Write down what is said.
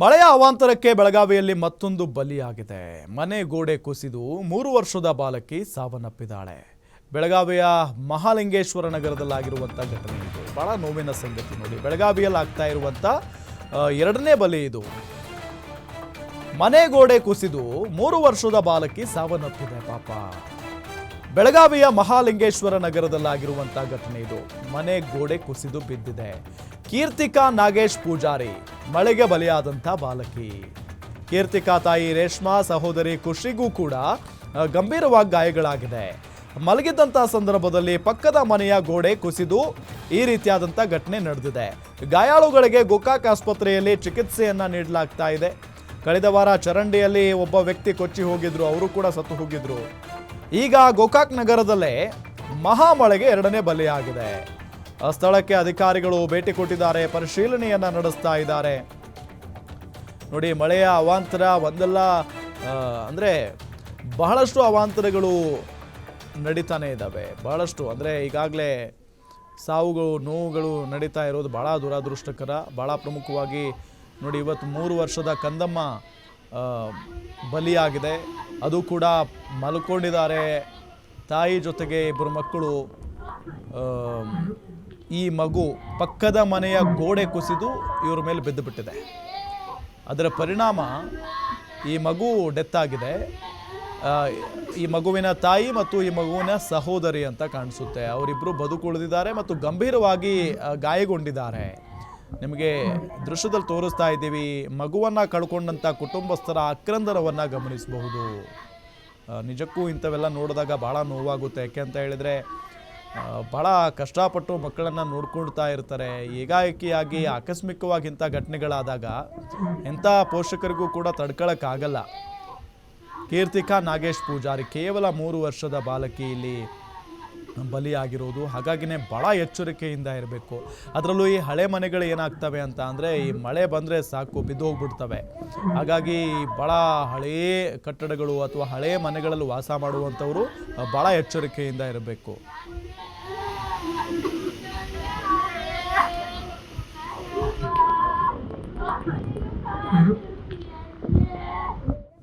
ಮಳೆಯ ಅವಾಂತರಕ್ಕೆ ಬೆಳಗಾವಿಯಲ್ಲಿ ಮತ್ತೊಂದು ಬಲಿಯಾಗಿದೆ. ಮನೆ ಗೋಡೆ ಕುಸಿದು ಮೂರು ವರ್ಷದ ಬಾಲಕಿ ಸಾವನ್ನಪ್ಪಿದ್ದಾಳೆ. ಬೆಳಗಾವಿಯ ಮಹಾಲಿಂಗೇಶ್ವರ ನಗರದಲ್ಲಾಗಿರುವಂಥ ಘಟನೆ ಇದು. ಬಹಳ ನೋವಿನ ಸಂಗತಿ ನೋಡಿ. ಬೆಳಗಾವಿಯಲ್ಲಿ ಆಗ್ತಾ ಇರುವಂಥ ಎರಡನೇ ಬಲಿ ಇದು. ಮನೆ ಗೋಡೆ ಕುಸಿದು ಮೂರು ವರ್ಷದ ಬಾಲಕಿ ಸಾವನ್ನಪ್ಪಿದೆ ಪಾಪ. ಬೆಳಗಾವಿಯ ಮಹಾಲಿಂಗೇಶ್ವರ ನಗರದಲ್ಲಾಗಿರುವಂಥ ಘಟನೆ ಇದು. ಮನೆ ಗೋಡೆ ಕುಸಿದು ಬಿದ್ದಿದೆ. ಕೀರ್ತಿಕಾ ನಾಗೇಶ್ ಪೂಜಾರಿ, ಮಳೆಗೆ ಬಲಿಯಾದಂಥ ಬಾಲಕಿ. ಕೀರ್ತಿಕಾ ತಾಯಿ ರೇಷ್ಮಾ ಸಹೋದರಿ ಖುಷಿಗೂ ಕೂಡ ಗಂಭೀರವಾಗಿ ಗಾಯಗಳಾಗಿದೆ. ಮಲಗಿದ್ದಂಥ ಸಂದರ್ಭದಲ್ಲಿ ಪಕ್ಕದ ಮನೆಯ ಗೋಡೆ ಕುಸಿದು ಈ ರೀತಿಯಾದಂಥ ಘಟನೆ ನಡೆದಿದೆ. ಗಾಯಾಳುಗಳಿಗೆ ಗೋಕಾಕ್ ಆಸ್ಪತ್ರೆಯಲ್ಲಿ ಚಿಕಿತ್ಸೆಯನ್ನು ನೀಡಲಾಗ್ತಾ ಇದೆ. ಕಳೆದ ವಾರ ಚರಂಡಿಯಲ್ಲಿ ಒಬ್ಬ ವ್ಯಕ್ತಿ ಕೊಚ್ಚಿ ಹೋಗಿದ್ರು, ಅವರು ಕೂಡ ಸತ್ತು ಹೋಗಿದ್ರು. ಈಗ ಗೋಕಾಕ್ ನಗರದಲ್ಲೇ ಮಹಾಮಳೆಗೆ ಎರಡನೇ ಬಲಿಯಾಗಿದೆ. ಸ್ಥಳಕ್ಕೆ ಅಧಿಕಾರಿಗಳು ಭೇಟಿ ಕೊಟ್ಟಿದ್ದಾರೆ, ಪರಿಶೀಲನೆಯನ್ನ ನಡೆಸ್ತಾ ಇದ್ದಾರೆ. ನೋಡಿ, ಮಳೆಯ ಅವಾಂತರ ಒಂದಲ್ಲ ಅಂದರೆ ಬಹಳಷ್ಟು ಅವಾಂತರಗಳು ನಡೀತಾನೆ ಇದ್ದಾವೆ. ಬಹಳಷ್ಟು, ಅಂದರೆ ಈಗಾಗಲೇ ಸಾವುಗಳು, ನೋವುಗಳು ನಡೀತಾ ಇರೋದು ಭಾಳ ದುರಾದೃಷ್ಟಕರ ಭಾಳ ಪ್ರಮುಖವಾಗಿ ನೋಡಿ, ಇವತ್ತು ಮೂರು ವರ್ಷದ ಕಂದಮ್ಮ ಬಲಿಯಾಗಿದೆ. ಅದು ಕೂಡ ಮಲ್ಕೊಂಡಿದ್ದಾರೆ. ತಾಯಿ ಜೊತೆಗೆ ಇಬ್ಬರು ಮಕ್ಕಳು ಈ ಮಗು ಪಕ್ಕದ ಮನೆಯ ಗೋಡೆ ಕುಸಿದು ಇವ್ರ ಮೇಲೆ ಬಿದ್ದು ಬಿಟ್ಟಿದೆ. ಅದರ ಪರಿಣಾಮ ಈ ಮಗು ಡೆತ್ ಆಗಿದೆ. ಈ ಮಗುವಿನ ತಾಯಿ ಮತ್ತು ಈ ಮಗುವಿನ ಸಹೋದರಿ ಅಂತ ಕಾಣಿಸುತ್ತೆ. ಅವರಿಬ್ಬರು ಬದುಕುಳಿದಿದ್ದಾರೆ ಮತ್ತು ಗಂಭೀರವಾಗಿ ಗಾಯಗೊಂಡಿದ್ದಾರೆ. ನಿಮಗೆ ದೃಶ್ಯದಲ್ಲಿ ತೋರಿಸ್ತಾ ಇದ್ದೀವಿ, ಮಗುವನ್ನು ಕಳ್ಕೊಂಡಂಥ ಕುಟುಂಬಸ್ಥರ ಅಕ್ರಂದರವನ್ನು ಗಮನಿಸಬಹುದು. ನಿಜಕ್ಕೂ ಇಂಥವೆಲ್ಲ ನೋಡಿದಾಗ ಭಾಳ ನೋವಾಗುತ್ತೆ. ಯಾಕೆ ಅಂತ ಹೇಳಿದರೆ ಭಾಳ ಕಷ್ಟಪಟ್ಟು ಮಕ್ಕಳನ್ನು ನೋಡ್ಕೊಳ್ತಾ ಇರ್ತಾರೆ. ಏಕಾಏಕಿಯಾಗಿ ಆಕಸ್ಮಿಕವಾಗಿ ಇಂಥ ಘಟನೆಗಳಾದಾಗ ಎಂಥ ಪೋಷಕರಿಗೂ ಕೂಡ ತಡ್ಕೊಳಕ್ಕಾಗಲ್ಲ. ಕೀರ್ತಿಕಾ ನಾಗೇಶ್ ಪೂಜಾರಿ ಕೇವಲ ಮೂರು ವರ್ಷದ ಬಾಲಕಿ ಇಲ್ಲಿ ಬಲಿಯಾಗಿರೋದು. ಹಾಗಾಗಿನೇ ಭಾಳ ಎಚ್ಚರಿಕೆಯಿಂದ ಇರಬೇಕು. ಅದರಲ್ಲೂ ಈ ಹಳೆ ಮನೆಗಳು ಏನಾಗ್ತವೆ ಅಂತ ಅಂದರೆ, ಈ ಮಳೆ ಬಂದರೆ ಸಾಕು, ಬಿದ್ದು ಹೋಗ್ಬಿಡ್ತವೆ. ಹಾಗಾಗಿ ಭಾಳ ಹಳೇ ಕಟ್ಟಡಗಳು ಅಥವಾ ಹಳೆ ಮನೆಗಳಲ್ಲಿ ವಾಸ ಮಾಡುವಂಥವರು ಭಾಳ ಎಚ್ಚರಿಕೆಯಿಂದ ಇರಬೇಕು.